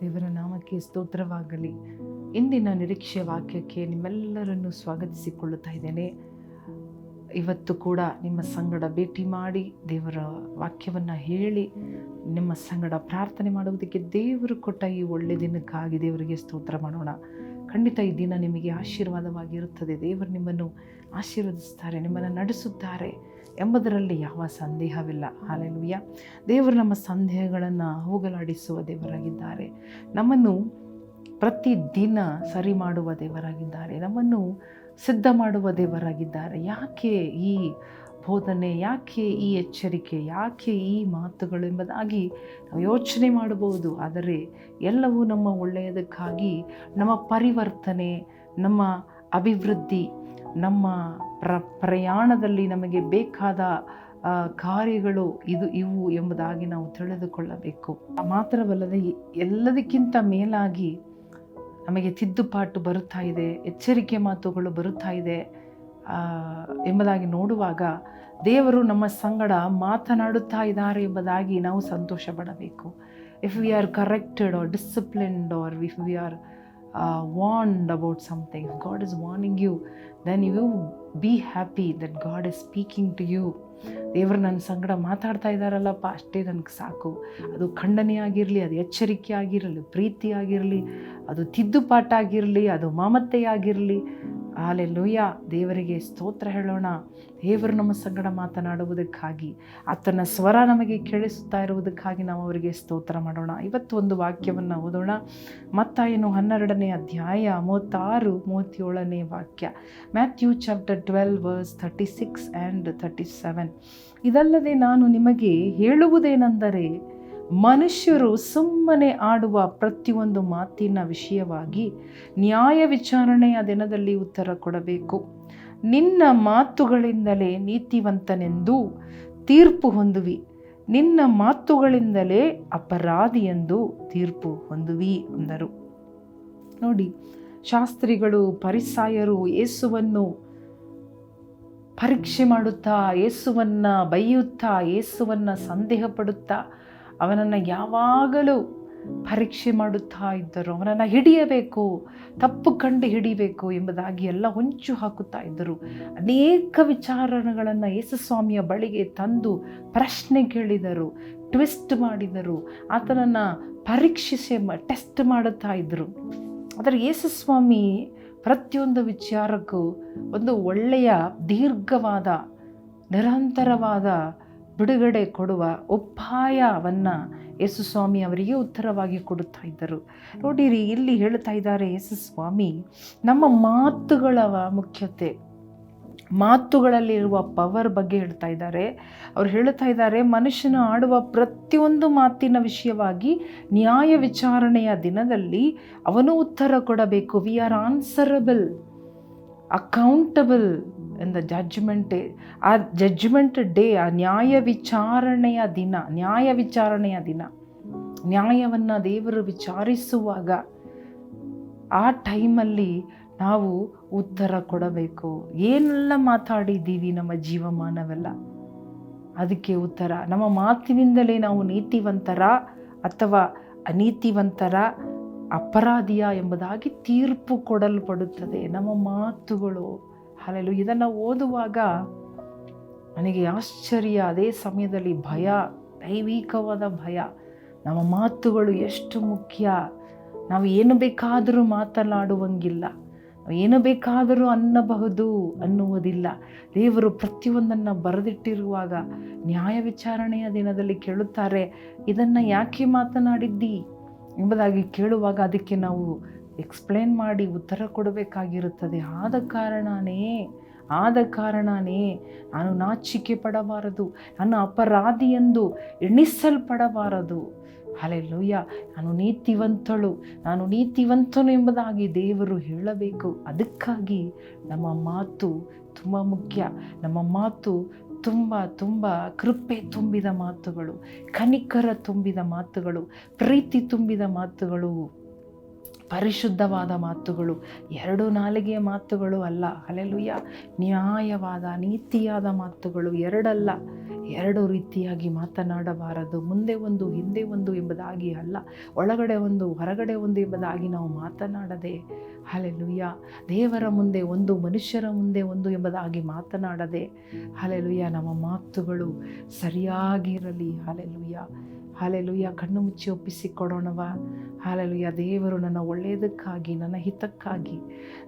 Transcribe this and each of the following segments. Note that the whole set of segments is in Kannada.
ದೇವರ ನಾಮಕ್ಕೆ ಸ್ತೋತ್ರವಾಗಲಿ. ಇಂದಿನ ನಿರೀಕ್ಷೆ ವಾಕ್ಯಕ್ಕೆ ನಿಮ್ಮೆಲ್ಲರನ್ನು ಸ್ವಾಗತಿಸಿಕೊಳ್ಳುತ್ತಾ ಇದ್ದೇನೆ. ಇವತ್ತು ಕೂಡ ನಿಮ್ಮ ಸಂಗಡ ಭೇಟಿ ಮಾಡಿ ದೇವರ ವಾಕ್ಯವನ್ನು ಹೇಳಿ, ನಿಮ್ಮ ಸಂಗಡ ಪ್ರಾರ್ಥನೆ ಮಾಡುವುದಕ್ಕೆ ದೇವರು ಕೊಟ್ಟ ಈ ಒಳ್ಳೆ ದಿನಕ್ಕಾಗಿ ದೇವರಿಗೆ ಸ್ತೋತ್ರ ಮಾಡೋಣ. ಖಂಡಿತ ಈ ದಿನ ನಿಮಗೆ ಆಶೀರ್ವಾದವಾಗಿರುತ್ತದೆ. ದೇವರು ನಿಮ್ಮನ್ನು ಆಶೀರ್ವದಿಸ್ತಾರೆ, ನಿಮ್ಮನ್ನು ನಡೆಸುತ್ತಾರೆ. ಎಂಬುದರಲ್ಲಿ ಯಾವ ಸಂದೇಹವಿಲ್ಲ. ಹಾಲೆಲುಯ್ಯ ದೇವರು ನಮ್ಮ ಸಂದೇಹಗಳನ್ನು ಹೋಗಲಾಡಿಸುವ ದೇವರಾಗಿದ್ದಾರೆ. ನಮ್ಮನ್ನು ಪ್ರತಿದಿನ ಸರಿ ಮಾಡುವ ದೇವರಾಗಿದ್ದಾರೆ. ನಮ್ಮನ್ನು ಸಿದ್ಧ ಮಾಡುವ ದೇವರಾಗಿದ್ದಾರೆ. ಯಾಕೆ ಈ ಬೋಧನೆ, ಯಾಕೆ ಈ ಎಚ್ಚರಿಕೆ, ಯಾಕೆ ಈ ಮಾತುಗಳು ಎಂಬುದಾಗಿ ನಾವು ಯೋಚನೆ ಮಾಡಬಹುದು. ಆದರೆ ಎಲ್ಲವೂ ನಮ್ಮ ಒಳ್ಳೆಯದಕ್ಕಾಗಿ ನಮ್ಮ ಪರಿವರ್ತನೆ, ನಮ್ಮ ಅಭಿವೃದ್ಧಿ ನಮ್ಮ ಪ್ರ, ಪ್ರಯಾಣದಲ್ಲಿ ನಮಗೆ ಬೇಕಾದ ಕಾರ್ಯಗಳು ಇದು ಇವು ಎಂಬುದಾಗಿ ನಾವು ತಿಳಿದುಕೊಳ್ಳಬೇಕು. ಮಾತ್ರವಲ್ಲದೆ ಎಲ್ಲದಕ್ಕಿಂತ ಮೇಲಾಗಿ ನಮಗೆ ತಿದ್ದುಪಾಟು ಬರುತ್ತಾ ಇದೆ, ಎಚ್ಚರಿಕೆ ಮಾತುಗಳು ಬರುತ್ತಾ ಇದೆ ಎಂಬುದಾಗಿ ನೋಡುವಾಗ ದೇವರು ನಮ್ಮ ಸಂಗಡ ಮಾತನಾಡುತ್ತಾ ಇದ್ದಾರೆ ಎಂಬುದಾಗಿ ನಾವು ಸಂತೋಷ ಪಡಬೇಕು if we are corrected or disciplined or if we are warned about something God is warning you then you be happy that God is speaking to you ದೇವರು ನನ್ನ ಸಂಗಡ ಮಾತಾಡ್ತಾ ಇದ್ದಾರಲ್ಲಪ್ಪ, ಅಷ್ಟೇ ನನಗೆ ಸಾಕು. ಅದು ಖಂಡನೆ ಆಗಿರಲಿ, ಅದು ಎಚ್ಚರಿಕೆ ಆಗಿರಲಿ, ಪ್ರೀತಿ ಆಗಿರಲಿ, ಅದು ತಿದ್ದುಪಾಟಾಗಿರಲಿ, ಅದು ಮಮತೆಯಾಗಿರಲಿ ಲೋಯ್ಯ ದೇವರಿಗೆ ಸ್ತೋತ್ರ ಹೇಳೋಣ. ದೇವರು ನಮ್ಮ ಸಂಗಡ ಮಾತನಾಡುವುದಕ್ಕಾಗಿ, ಆತನ ಸ್ವರ ನಮಗೆ ಕೇಳಿಸುತ್ತಾ ಇರುವುದಕ್ಕಾಗಿ ನಾವು ಅವರಿಗೆ ಸ್ತೋತ್ರ ಮಾಡೋಣ. ಇವತ್ತು ಒಂದು ವಾಕ್ಯವನ್ನು ಓದೋಣ. ಮತ್ತಾಯನು ಹನ್ನೆರಡನೇ ಅಧ್ಯಾಯ ಮೂವತ್ತಾರು, ಮೂವತ್ತೇಳನೇ ವಾಕ್ಯ. Matthew chapter twelve verse thirty six and thirty seven. ಇದಲ್ಲದೆ ನಾನು ನಿಮಗೆ ಹೇಳುವುದೇನೆಂದರೆ ಮನುಷ್ಯರು ಸುಮ್ಮನೆ ಆಡುವ ಪ್ರತಿಯೊಂದು ಮಾತಿನ ವಿಷಯವಾಗಿ ನ್ಯಾಯ ವಿಚಾರಣೆಯ ದಿನದಲ್ಲಿ ಉತ್ತರ ಕೊಡಬೇಕು. ನಿನ್ನ ಮಾತುಗಳಿಂದಲೇ ನೀತಿವಂತನೆಂದು ತೀರ್ಪು ಹೊಂದುವಿ. ನಿನ್ನ ಮಾತುಗಳಿಂದಲೇ ಅಪರಾಧಿ ಎಂದು ತೀರ್ಪು ಹೊಂದುವಿ ಅಂದರು. ನೋಡಿ, ಶಾಸ್ತ್ರಿಗಳು, ಪರಿಸಾಯರು ಯೇಸುವನ್ನು ಪರೀಕ್ಷೆ ಮಾಡುತ್ತಾ, ಏಸುವನ್ನು ಬೈಯುತ್ತಾ ಏಸುವನ್ನು ಸಂದೇಹ ಪಡುತ್ತಾ ಅವನನ್ನು ಯಾವಾಗಲೂ ಪರೀಕ್ಷೆ ಮಾಡುತ್ತಾ ಇದ್ದರು. ಅವನನ್ನು ಹಿಡಿಯಬೇಕು, ತಪ್ಪು ಕಂಡು ಹಿಡಿಬೇಕು ಎಂಬುದಾಗಿ ಎಲ್ಲ ಹೊಂಚು ಹಾಕುತ್ತಾ ಇದ್ದರು. ಅನೇಕ ವಿಚಾರಗಳನ್ನು ಯೇಸುಸ್ವಾಮಿಯ ಬಳಿಗೆ ತಂದು ಪ್ರಶ್ನೆ ಕೇಳಿದರು, ಟ್ವಿಸ್ಟ್ ಮಾಡಿದರು, ಆತನನ್ನು ಪರೀಕ್ಷಿಸಿ ಟೆಸ್ಟ್ ಮಾಡುತ್ತಾ ಇದ್ದರು. ಆದರೆ ಯೇಸುಸ್ವಾಮಿ ಪ್ರತಿಯೊಂದು ವಿಚಾರಕ್ಕೂ ಒಂದು ಒಳ್ಳೆಯ ದೀರ್ಘವಾದ, ನಿರಂತರವಾದ ಬಿಡುಗಡೆ ಕೊಡುವ ಉಪಾಯವನ್ನು ಯೇಸುಸ್ವಾಮಿ ಅವರಿಗೆ ಉತ್ತರವಾಗಿ ಕೊಡುತ್ತಾ ಇದ್ದರು. ನೋಡಿರಿ, ಇಲ್ಲಿ ಹೇಳ್ತಾ ಇದ್ದಾರೆ ಯೇಸು ಸ್ವಾಮಿ, ನಮ್ಮ ಮಾತುಗಳ ಮುಖ್ಯತೆ. ಮಾತುಗಳಲ್ಲಿರುವ ಪವರ್ ಬಗ್ಗೆ ಹೇಳ್ತಾ ಇದ್ದಾರೆ. ಅವ್ರು ಹೇಳ್ತಾ ಇದ್ದಾರೆ, ಮನುಷ್ಯನ ಆಡುವ ಪ್ರತಿಯೊಂದು ಮಾತಿನ ವಿಷಯವಾಗಿ ನ್ಯಾಯ ವಿಚಾರಣೆಯ ದಿನದಲ್ಲಿ ಅವನು ಉತ್ತರ ಕೊಡಬೇಕು. We are answerable accountable in the judgement ಆ ಜಡ್ಜ್ಮೆಂಟ್ ಡೇ ಆ ನ್ಯಾಯ ವಿಚಾರಣೆಯ ದಿನ ನ್ಯಾಯ ವಿಚಾರಣೆಯ ದಿನ ನ್ಯಾಯವನ್ನು ದೇವರು ವಿಚಾರಿಸುವಾಗ ಆ ಟೈಮಲ್ಲಿ ನಾವು ಉತ್ತರ ಕೊಡಬೇಕು. ಏನೆಲ್ಲ ಮಾತಾಡಿದ್ದೀವಿ ನಮ್ಮ ಜೀವಮಾನವೆಲ್ಲ? ಅದಕ್ಕೆ ಉತ್ತರ. ನಮ್ಮ ಮಾತಿನಿಂದಲೇ ನಾವು ನೀತಿವಂತರ ಅಥವಾ ಅನೀತಿವಂತರ ಅಪರಾಧಿಯ ಎಂಬುದಾಗಿ ತೀರ್ಪು ಕೊಡಲ್ಪಡುತ್ತದೆ. ನಮ್ಮ ಮಾತುಗಳು ಹಾಲೆಲು ಇದನ್ನು ಓದುವಾಗ ನನಗೆ ಆಶ್ಚರ್ಯ, ಅದೇ ಸಮಯದಲ್ಲಿ ಭಯ, ದೈವಿಕವಾದ ಭಯ. ನಮ್ಮ ಮಾತುಗಳು ಎಷ್ಟು ಮುಖ್ಯ. ನಾವು ಏನು ಬೇಕಾದರೂ ಮಾತನಾಡುವಂಗಿಲ್ಲ. ಏನು ಬೇಕಾದರೂ ಅನ್ನಬಹುದು ಅನ್ನುವುದಿಲ್ಲ. ದೇವರು ಪ್ರತಿಯೊಂದನ್ನು ಬರೆದಿಟ್ಟಿರುವಾಗ ನ್ಯಾಯ ವಿಚಾರಣೆಯ ದಿನದಲ್ಲಿ ಕೇಳುತ್ತಾರೆ, ಇದನ್ನು ಯಾಕೆ ಮಾತನಾಡಿದ್ದಿ? ಎಂಬುದಾಗಿ ಕೇಳುವಾಗ ಅದಕ್ಕೆ ನಾವು ಎಕ್ಸ್ಪ್ಲೇನ್ ಮಾಡಿ ಉತ್ತರ ಕೊಡಬೇಕಾಗಿರುತ್ತದೆ. ಆದ ಕಾರಣನೇ ಆದ ಕಾರಣನೇ ನಾನು ನಾಚಿಕೆ ಪಡಬಾರದು ನಾನು ಅಪರಾಧಿ ಎಂದು ಎಣಿಸಲ್ಪಡಬಾರದು. ಲೋಯ್ಯ ನಾನು ನೀತಿವಂತಳು, ನಾನು ನೀತಿವಂತನು ಎಂಬುದಾಗಿ ದೇವರು ಹೇಳಬೇಕು. ಅದಕ್ಕಾಗಿ ನಮ್ಮ ಮಾತು ತುಂಬ ಮುಖ್ಯ. ನಮ್ಮ ಮಾತು ತುಂಬ ತುಂಬ ಕೃಪೆ ತುಂಬಿದ ಮಾತುಗಳು, ಕನಿಕರ ತುಂಬಿದ ಮಾತುಗಳು, ಪ್ರೀತಿ ತುಂಬಿದ ಮಾತುಗಳು. ಪರಿಶುದ್ಧವಾದ ಮಾತುಗಳು, ಎರಡು ನಾಲಿಗೆಯ ಮಾತುಗಳು ಅಲ್ಲ. ಅಲೆಲುಯ್ಯ ನ್ಯಾಯವಾದ, ನೀತಿಯಾದ ಮಾತುಗಳು ಎರಡಲ್ಲ. ಎರಡು ರೀತಿಯಾಗಿ ಮಾತನಾಡಬಾರದು. ಮುಂದೆ ಒಂದು, ಹಿಂದೆ ಒಂದು ಎಂಬುದಾಗಿ ಅಲ್ಲ. ಒಳಗಡೆ ಒಂದು, ಹೊರಗಡೆ ಒಂದು ಎಂಬುದಾಗಿ ನಾವು ಮಾತನಾಡದೆ. ಹಲೆಲುಯ್ಯ ದೇವರ ಮುಂದೆ ಒಂದು, ಮನುಷ್ಯರ ಮುಂದೆ ಒಂದು ಎಂಬುದಾಗಿ ಮಾತನಾಡದೆ. ಹಲೆಲುಯ್ಯ ನಮ್ಮ ಮಾತುಗಳು ಸರಿಯಾಗಿರಲಿ. Hallelujah hallelujah. ಕಣ್ಣು ಮುಚ್ಚಿ ಒಪ್ಪಿಸಿಕೊಡೋಣವ. ಹಾಲೆಲುಯ್ಯ. ದೇವರು ನನ್ನ ಒಳ್ಳೆಯದಕ್ಕಾಗಿ ನನ್ನ ಹಿತಕ್ಕಾಗಿ.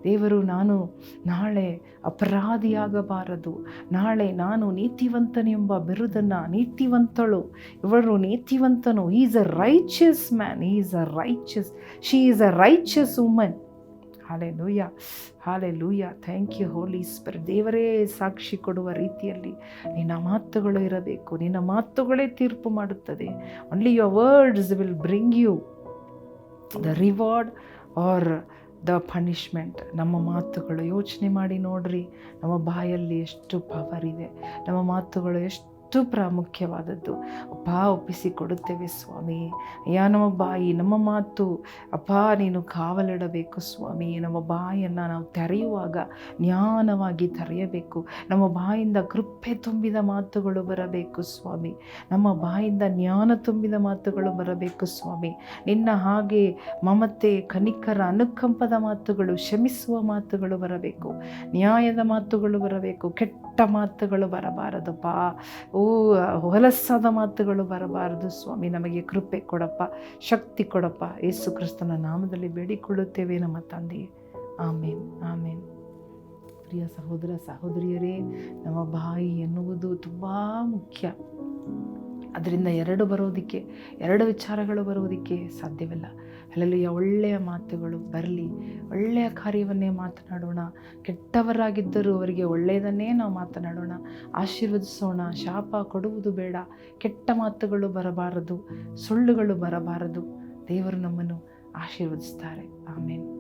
ದೇವರು ನಾನು ನಾಳೆ ಅಪರಾಧಿಯಾಗಬಾರದು. ನಾಳೆ ನಾನು ನೀತಿವಂತನೆಂಬ ಬಿರುದನ್ನು ನೀತಿವಂತಳು. ಇವಳು ನೀತಿವಂತನು. Is a righteous man is a righteous she is a righteous woman hallelujah hallelujah thank you holy spirit ದೇವರೇ ಸಾಕ್ಷಿ ಕೊಡುವ ರೀತಿಯಲ್ಲಿ ನಿನ್ನ ಮಾತುಗಳು ಇರಬೇಕು. ನಿನ್ನ ಮಾತುಗಳೇ ತೀರ್ಪು ಮಾಡುತ್ತದೆ. Only your words will bring you the reward or the punishment ನಮ್ಮ ಮಾತುಗಳು ಯೋಚನೆ ಮಾಡಿ ನೋಡ್ರಿ. ನಮ್ಮ ಬಾಯಲ್ಲಿ ಎಷ್ಟು ಪವರ್ ಇದೆ. ನಮ್ಮ ಮಾತುಗಳು ಎಷ್ಟು ಪ್ರಾಮುಖ್ಯವಾದದ್ದು ಅಪ್ಪ ಒಪ್ಪಿಸಿ ಕೊಡುತ್ತೇವೆ ಸ್ವಾಮಿ. ಅಯ್ಯ, ನಮ್ಮ ಬಾಯಿ, ನಮ್ಮ ಮಾತು. ಅಪ್ಪ, ನೀನು ಕಾವಲಿಡಬೇಕು ಸ್ವಾಮಿ. ನಮ್ಮ ಬಾಯನ್ನು ನಾವು ತೆರೆಯುವಾಗ ಜ್ಞಾನವಾಗಿ ತೆರೆಯಬೇಕು. ನಮ್ಮ ಬಾಯಿಂದ ಕೃಪೆ ತುಂಬಿದ ಮಾತುಗಳು ಬರಬೇಕು ಸ್ವಾಮಿ. ನಮ್ಮ ಬಾಯಿಂದ ಜ್ಞಾನ ತುಂಬಿದ ಮಾತುಗಳು ಬರಬೇಕು ಸ್ವಾಮಿ. ನಿನ್ನ ಹಾಗೆ ಮಮತೆ, ಕನಿಕರ, ಅನುಕಂಪದ ಮಾತುಗಳು ಶಮಿಸುವ ಮಾತುಗಳು ಬರಬೇಕು. ನ್ಯಾಯದ ಮಾತುಗಳು ಬರಬೇಕು. ಕೆಟ್ಟ ಮಾತುಗಳು ಬರಬಾರದಪ್ಪ. ಹೊಲಸಾದ ಮಾತುಗಳು ಬರಬಾರದು ಸ್ವಾಮಿ. ನಮಗೆ ಕೃಪೆ ಕೊಡಪ್ಪ, ಶಕ್ತಿ ಕೊಡಪ್ಪ. ಯೇಸು ಕ್ರಿಸ್ತನ ನಾಮದಲ್ಲಿ ಬೇಡಿಕೊಳ್ಳುತ್ತೇವೆ ನಮ್ಮ ತಂದೆಯೇ. ಆಮೇನ್ ಆಮೇನ್. ಪ್ರಿಯ ಸಹೋದರ, ಸಹೋದರಿಯರೇ, ನಮ್ಮ ಬಾಯಿ ಎನ್ನುವುದು ತುಂಬ ಮುಖ್ಯ. ಅದರಿಂದ ಎರಡು ಬರೋದಕ್ಕೆ, ಎರಡು ವಿಚಾರಗಳು ಬರೋದಕ್ಕೆ ಸಾಧ್ಯವಿಲ್ಲ. ಅಲ್ಲಲ್ಲಿಯ ಒಳ್ಳೆಯ ಮಾತುಗಳು, ಬರಲಿ. ಒಳ್ಳೆಯ ಕಾರ್ಯವನ್ನೇ ಮಾತನಾಡೋಣ. ಕೆಟ್ಟವರಾಗಿದ್ದರೂ ಅವರಿಗೆ ಒಳ್ಳೆಯದನ್ನೇ ನಾವು ಮಾತನಾಡೋಣ. ಆಶೀರ್ವದಿಸೋಣ. ಶಾಪ ಕೊಡುವುದು ಬೇಡ. ಕೆಟ್ಟ ಮಾತುಗಳು ಬರಬಾರದು. ಸುಳ್ಳುಗಳು ಬರಬಾರದು. ದೇವರು ನಮ್ಮನ್ನು ಆಶೀರ್ವದಿಸ್ತಾರೆ. ಆಮೇಲೆ